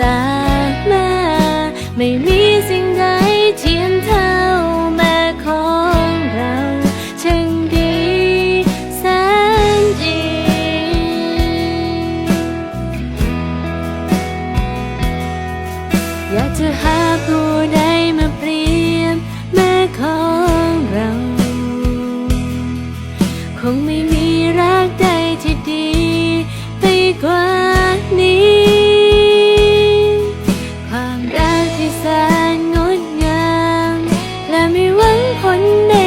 จากแม่ไม่มีสิ่งใดเทียมเท่าแม่ของเราช่างดีแสนดี อยากจะหาผู้ใดมาเปรียบแม่ของเรา คงไม่มีรักใดที่ดี คนเด